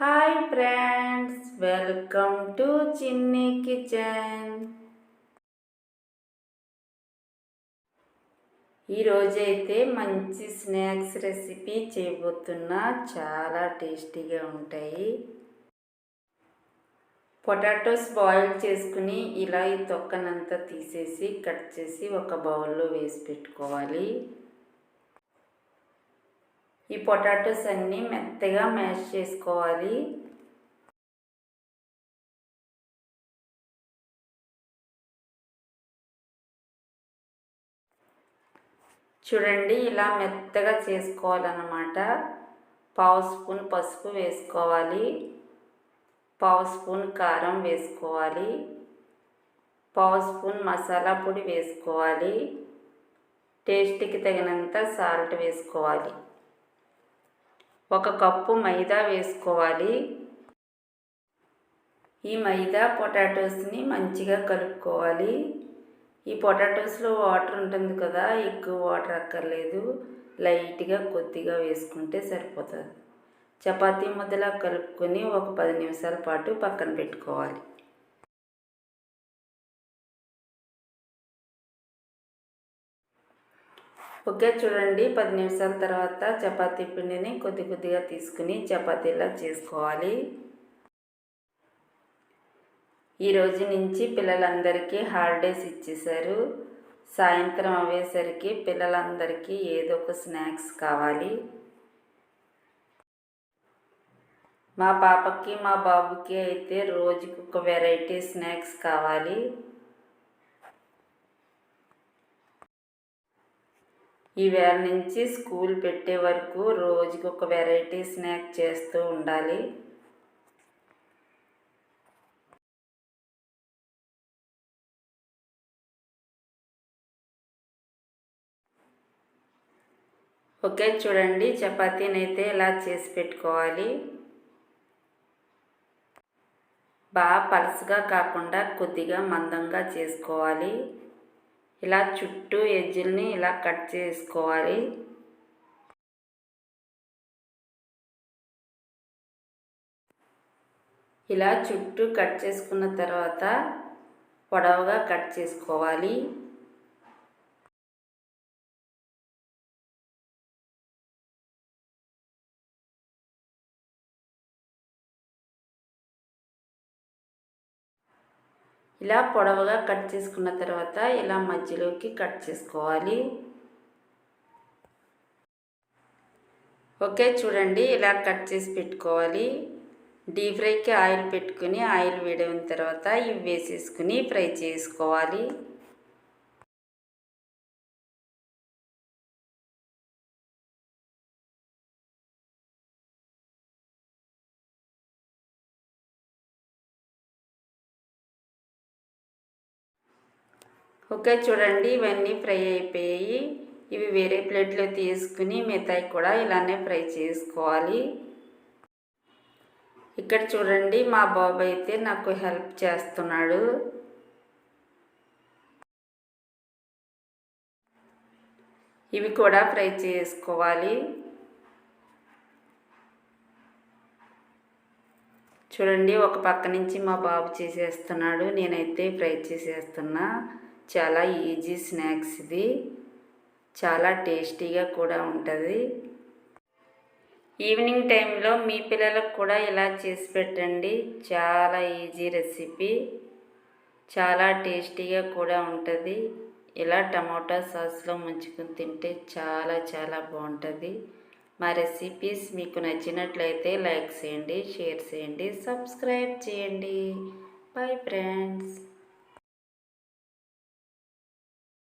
Hi friends welcome to Chinni kitchen. ఈరోజైతే మంచి snacks recipe చేయబోతున్నా చాలా టేస్టీగా ఉంటాయి. పొటాటోస్ బాయిల్ చేసుకుని ఇలా ఈ తొక్కనంతా తీసేసి కట్ చేసి ఒక బౌల్లో వేసి పెట్టుకోవాలి. ఈ పొటాటోస్ అన్నీ మెత్తగా మ్యాష్ చేసుకోవాలి. చూడండి ఇలా మెత్తగా చేసుకోవాలన్నమాట. పావు స్పూన్ పసుపు వేసుకోవాలి. పావు స్పూన్ కారం వేసుకోవాలి. పావు స్పూన్ మసాలా పొడి వేసుకోవాలి. టేస్ట్కి తగినంత సాల్ట్ వేసుకోవాలి. ఒక కప్పు మైదా వేసుకోవాలి. ఈ మైదా పొటాటోస్ని మంచిగా కలుపుకోవాలి. ఈ పొటాటోస్లో వాటర్ ఉంటుంది కదా ఎక్కువ వాటర్ అక్కర్లేదు. లైట్గా కొద్దిగా వేసుకుంటే సరిపోతుంది. చపాతీ ముద్దలా కలుపుకొని ఒక పది నిమిషాల పాటు పక్కన పెట్టుకోవాలి. ఓకే చూడండి పది నిమిషాల తర్వాత చపాతీ పిండిని కొద్ది కొద్దిగా తీసుకుని చపాతీలా చేసుకోవాలి. ఈరోజు నుంచి పిల్లలందరికీ హాలిడేస్ ఇచ్చేశారు. సాయంత్రం అయ్యేసరికి పిల్లలందరికీ ఏదో ఒక స్నాక్స్ కావాలి. మా పాపకి మా బాబుకి అయితే రోజుకి ఒక వెరైటీ స్నాక్స్ కావాలి. ఈవేళ నుంచి స్కూల్ పెట్టే వరకు రోజుకి ఒక వెరైటీ స్నాక్ చేస్తూ ఉండాలి. ఓకే చూడండి చపాతీని అయితే ఇలా చేసి పెట్టుకోవాలి. బాగా పలుసుగా కాకుండా కొద్దిగా మందంగా చేసుకోవాలి. ఇలా చుట్టూ ఎజ్జుల్ని ఇలా కట్ చేసుకోవాలి. ఇలా చుట్టూ కట్ చేసుకున్న తర్వాత పొడవుగా కట్ చేసుకోవాలి. ఇలా పొడవుగా కట్ చేసుకున్న తర్వాత ఇలా మధ్యలోకి కట్ చేసుకోవాలి. ఓకే చూడండి. ఇలా కట్ చేసి పెట్టుకోవాలి. డీప్ ఫ్రైకి ఆయిల్ పెట్టుకుని ఆయిల్ వేడైన తర్వాత ఇవి వేసేసుకుని ఫ్రై చేసుకోవాలి. ఓకే చూడండి ఇవన్నీ ఫ్రై అయిపోయాయి. ఇవి వేరే ప్లేట్లో తీసుకుని మిగతాయి కూడా ఇలానే ఫ్రై చేసుకోవాలి. ఇక్కడ చూడండి మా బాబు అయితే నాకు హెల్ప్ చేస్తున్నాడు. ఇవి కూడా ఫ్రై చేసుకోవాలి. చూడండి ఒక పక్క నుంచి మా బాబు చేసేస్తున్నాడు. నేనైతే ఫ్రై చేసేస్తున్నా. చాలా ఈజీ స్నాక్స్ ఇది. చాలా టేస్టీగా కూడా ఉంటుంది. ఈవినింగ్ టైంలో మీ పిల్లలకు కూడా ఇలా చేసి పెట్టండి. చాలా ఈజీ రెసిపీ. చాలా టేస్టీగా కూడా ఉంటుంది. ఇలా టమాటా సాస్లో ముంచుకుని తింటే చాలా చాలా బాగుంటుంది. మా రెసిపీస్ మీకు నచ్చినట్లయితే లైక్ చేయండి షేర్ చేయండి సబ్స్క్రైబ్ చేయండి. Bye friends.